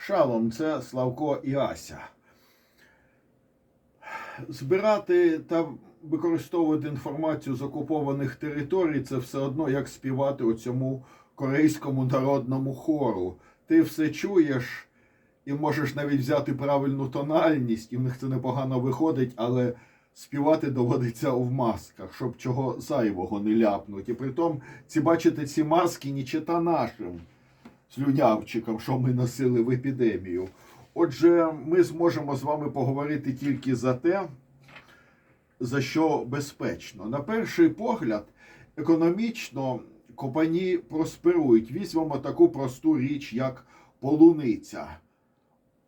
Шалом, це Славко і Ася. Збирати та використовувати інформацію з окупованих територій це все одно як співати у цьому корейському народному хору. Ти все чуєш і можеш навіть взяти правильну тональність, і в них це непогано виходить, але співати доводиться в масках, щоб чого зайвого не ляпнуть. І притом, ці бачите, ці маски не чита нашим слюнявчикам, що ми носили в епідемію. Отже, ми зможемо з вами поговорити тільки за те, за що безпечно. На перший погляд, економічно компанії просперують. Візьмемо таку просту річ, як полуниця.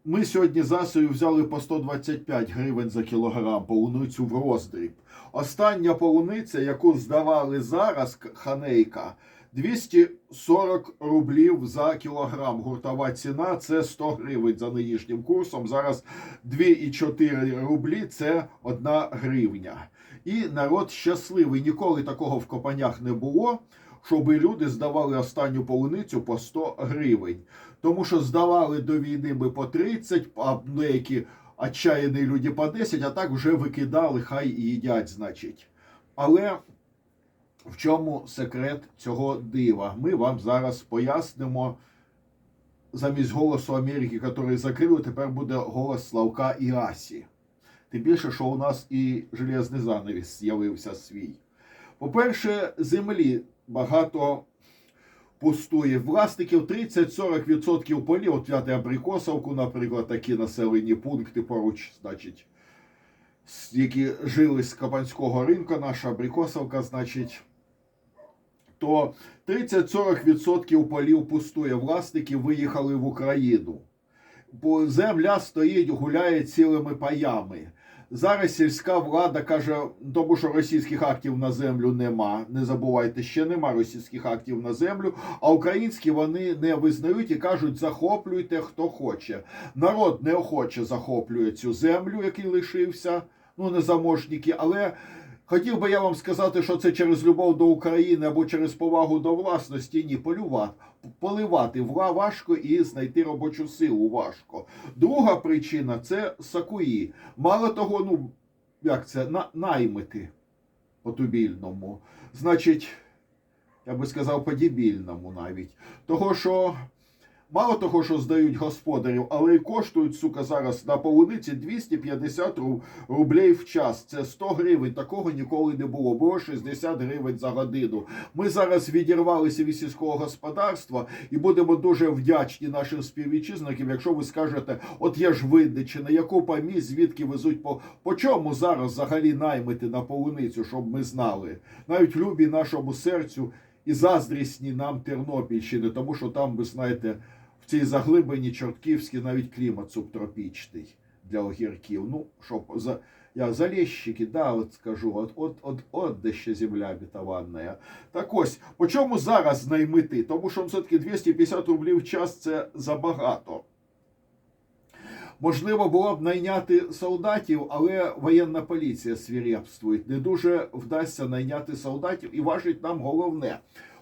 Ми сьогодні засою взяли по 125 гривень за кілограм полуницю в роздріб. Остання полуниця, яку здавали зараз, ханейка, 240 рублів за кілограм. Гуртова ціна це 100 гривень за нинішнім курсом. Зараз 2,4 рублі це 1 гривня. І народ щасливий. Ніколи такого в копанях не було, щоб люди здавали останню полуницю по 100 гривень. Тому що здавали до війни ми по 30, а деякі отчаяні люди по 10, а так вже викидали, хай їдять, значить. Але в чому секрет цього дива? Ми вам зараз пояснимо. Замість голосу Америки, який закрили, тепер буде голос Славка і Асі. Тим більше, що у нас і железний занавіс з'явився свій. По-перше, землі багато пустує. Власників 30-40% полів, от взяти Абрикосовку, наприклад, такі населені пункти поруч, значить, які жили з Кабанського ринку, наша Абрикосовка, значить, то 30-40% полів пустує. Власники виїхали в Україну. Бо земля стоїть, гуляє цілими паями. Зараз сільська влада каже, тому що російських актів на землю нема. Не забувайте, ще нема російських актів на землю. А українські вони не визнають і кажуть, захоплюйте хто хоче. Народ неохоче захоплює цю землю, який лишився. Ну, незаможніки, але хотів би я вам сказати, що це через любов до України або через повагу до власності. Ні, полювати. Поливати важко і знайти робочу силу важко. Друга причина це сакуї. Мало того, ну як це на, наймити по тубільному. Значить, я би сказав, по дебільному навіть. Того, що мало того, що здають господарів, але й коштують, сука, зараз на полуниці 250 ру- рублей в час. Це 100 гривень. Такого ніколи не було. Було 60 гривень за годину. Ми зараз відірвалися від сільського господарства і будемо дуже вдячні нашим співвітчизникам, якщо ви скажете, от є ж Винниччина, яку помість, звідки везуть по, по чому зараз взагалі наймити на полуницю, щоб ми знали. Навіть любі нашому серцю і заздрісні нам Тернопільщини, тому що там, ви знаєте, в цій заглибині Чортківській навіть клімат субтропічний для огірків. Ну, що за. Я залещики, да, от скажу, от, от, от, от де ще земля обетованная. Так ось, по чому зараз наймити? Тому що все-таки 250 рублів в час це забагато. Можливо, було б найняти солдатів, але воєнна поліція свірепствує. Не дуже вдасться найняти солдатів і важить нам головне.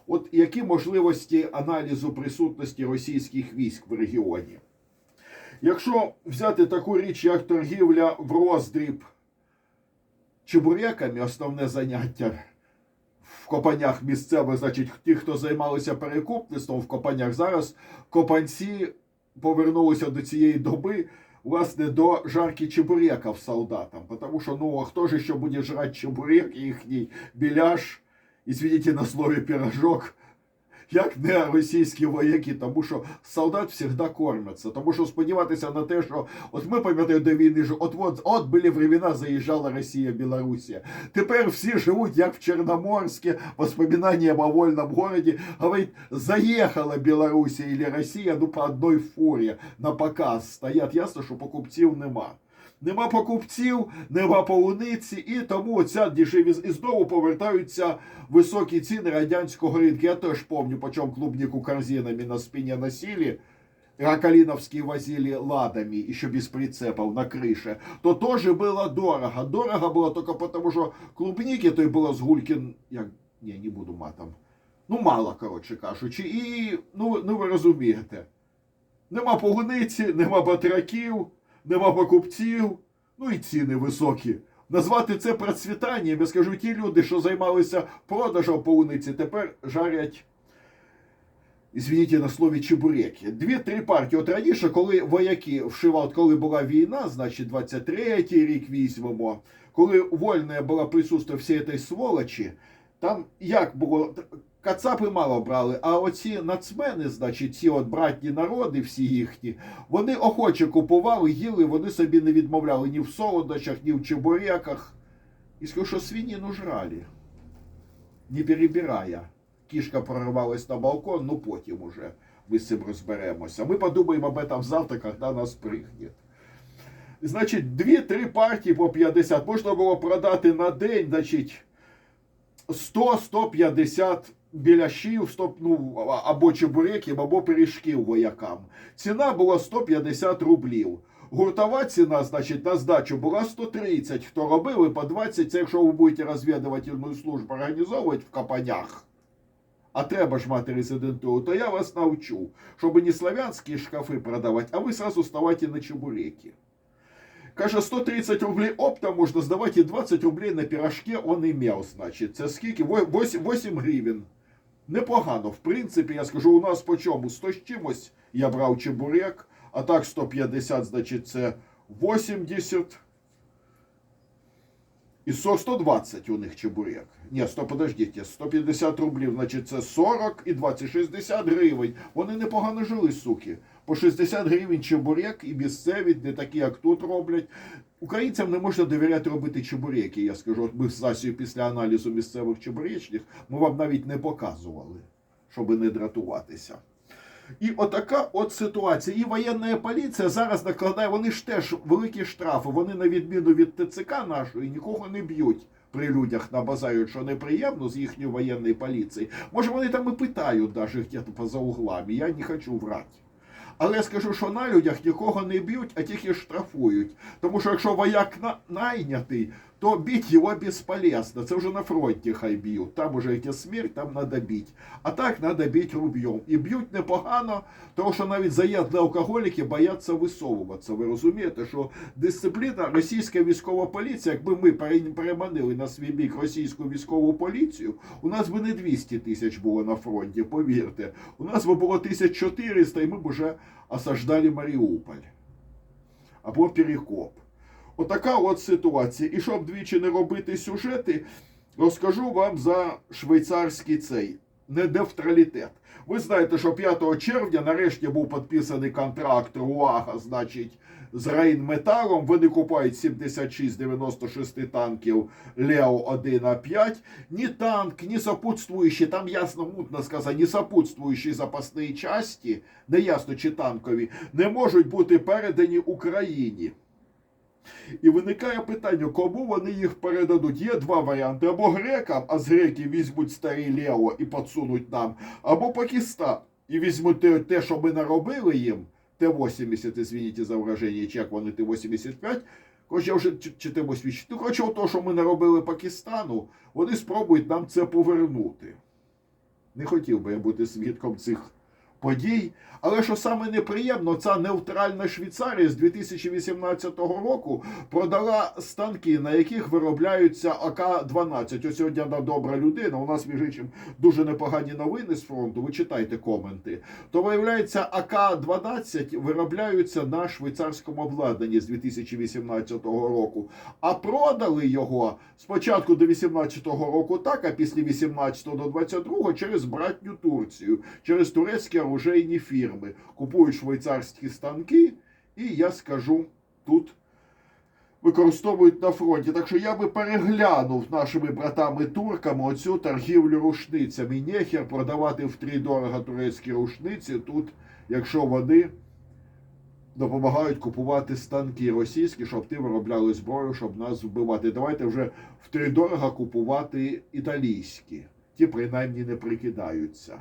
От які можливості аналізу присутності російських військ в регіоні? Якщо взяти таку річ, як торгівля в роздріб чебуреками, основне заняття в копанях місцевих, значить, ті, хто займалися перекупництвом в копанях, зараз копанці повернулися до цієї доби, власне, до жарки чебуреків солдатам. Тому що, ну, а хто же ще буде жрати чебурек, їхній біляш, извините на слові пірожок, як не російські вояки, тому що солдат завжди кормяться. Тому що сподіватися на те, що от ми пам'ятаємо до війни, що от от, от були времена, заїжджала Росія, Білорусія. Тепер всі живуть як в Чорноморське, воспоминання о вольном городі. Говорить, заїхала Білорусія і Росія ну по одній фурі на показ стоять. Ясно, що покупців нема Нема покупців, нема полуниці, і тому ця дешеві і знову повертаються високі ціни радянського ринку. Я теж пам'ятаю, по чому клубнику корзинами на спині носили. Ракалиновские возили ладами, еще без прицепов на крыше, то тоже было дорого. Дорого было только потому, что клубники то й було з Гулькін, як, ні, не буду матом. Ну, мало, коротше кажучи. І, ну, ну ви розумієте. Нема полуниці, нема батраків, нема покупців, ну і ціни високі. Назвати це процвітанням, я скажу, ті люди, що займалися продажем полуниці, тепер жарять Извините на слові чебуреки. Дві-три партії. От раніше, коли вояки вшивали, коли була війна, значить 23-й рік візьмемо, коли вольна була присутствие всієї сволочі, там як було, кацапи мало брали, а оці нацмени, значить, ці от братні народи, всі їхні, вони охоче купували, їли, вони собі не відмовляли ні в солодощах, ні в чебуреках. І скажу, що свинину жрали, не перебирая кішка прорвалась на балкон, ну потім уже ми з цим розберемося. Ми подумаємо об этом завтра, коли нас пригне. Значить, 2-3 партії по 50 можна було продати на день, значить, 100-150 біляшів, 100, ну, або чебуреків, або пиріжків воякам. Ціна була 150 рублів. Гуртова ціна, значить, на здачу була 130. Хто робив, і по 20, це якщо ви будете розвідувальну службу організовувати в капанях а треба ж мати резидентуру, то я вас навчу, щоб не славянські шкафи продавати, а ви сразу ставайте на чебуреки. Каже, 130 рублей оптом можна здавати і 20 рублей на пірожки он ім'яв, значить. Це скільки? 8, 8 гривень. Непогано. В принципі, я скажу, у нас по чому? 100 з чимось я брав чебурек, а так 150, значить, це 80. І 120 у них чебурек. Ні, 100, подождіть, 150 рублів, значить це 40 і 20, 60 гривень. Вони непогано жили, суки. По 60 гривень чебурек і місцеві, не такі, як тут роблять. Українцям не можна довіряти робити чебуреки. Я скажу, от ми з Засію після аналізу місцевих чебуречних, ми вам навіть не показували, щоб не дратуватися. І отака от ситуація. І воєнна поліція зараз накладає, вони ж теж великі штрафи. Вони, на відміну від ТЦК нашої, нікого не б'ють при людях на базарі, що неприємно з їхньої воєнної поліції. Може, вони там і питають навіть где поза углами. Я не хочу врати. Але я скажу, що на людях нікого не б'ють, а тільки штрафують. Тому що якщо вояк на... найнятий, то бить його безполезно. Це вже на фронті хай б'ють. Там уже йде смерть, там треба бити. А так треба бити руб'єм. І б'ють непогано, тому що навіть заєдні алкоголіки бояться висовуватися. Ви розумієте, що дисципліна російська військова поліція, якби ми пере- переманили на свій бік російську військову поліцію, у нас би не 200 тисяч було на фронті, повірте. У нас би було 1400, і ми б уже осаждали Маріуполь або Перекоп. Отака от ситуація. І щоб двічі не робити сюжети, розкажу вам за швейцарський цей недевтралітет. Ви знаєте, що 5 червня нарешті був підписаний контракт РУАГа, значить, з Рейнметалом. Вони купують 76-96 танків Лео 1 а 5 Ні танк, ні сопутствуючі, там ясно мутно сказано, ні сопутствуючі запасні часті, не ясно чи танкові, не можуть бути передані Україні. І виникає питання, кому вони їх передадуть. Є два варіанти: або грекам, а з греків візьмуть старі Лео і підсунуть нам, або Пакистан. І візьмуть те, що ми наробили їм, Т-80, извините за враження, чи як вони Т-85. Коротше, вже чи, чи Т-80. Ну, коротше, то, що ми наробили Пакистану, вони спробують нам це повернути. Не хотів би я бути свідком цих подій. Але що саме неприємно, ця невтральна Швейцарія з 2018 року продала станки, на яких виробляються АК-12. Ось сьогодні одна добра людина. У нас між іншим дуже непогані новини з фронту. Ви читайте коменти. То виявляється, АК-12 виробляються на швейцарському обладнанні з 2018 року. А продали його спочатку до 18-го року так, а після 18 до 22 через братню Турцію, через турецькі оружейні фірми. Купують швейцарські станки, і я скажу тут. Використовують на фронті. Так що я би переглянув нашими братами-турками оцю торгівлю рушницями. Нехер продавати втридорога турецькі рушниці тут, якщо вони допомагають купувати станки російські, щоб ті виробляли зброю, щоб нас вбивати. Давайте вже втридорога купувати італійські. Ті принаймні не прикидаються.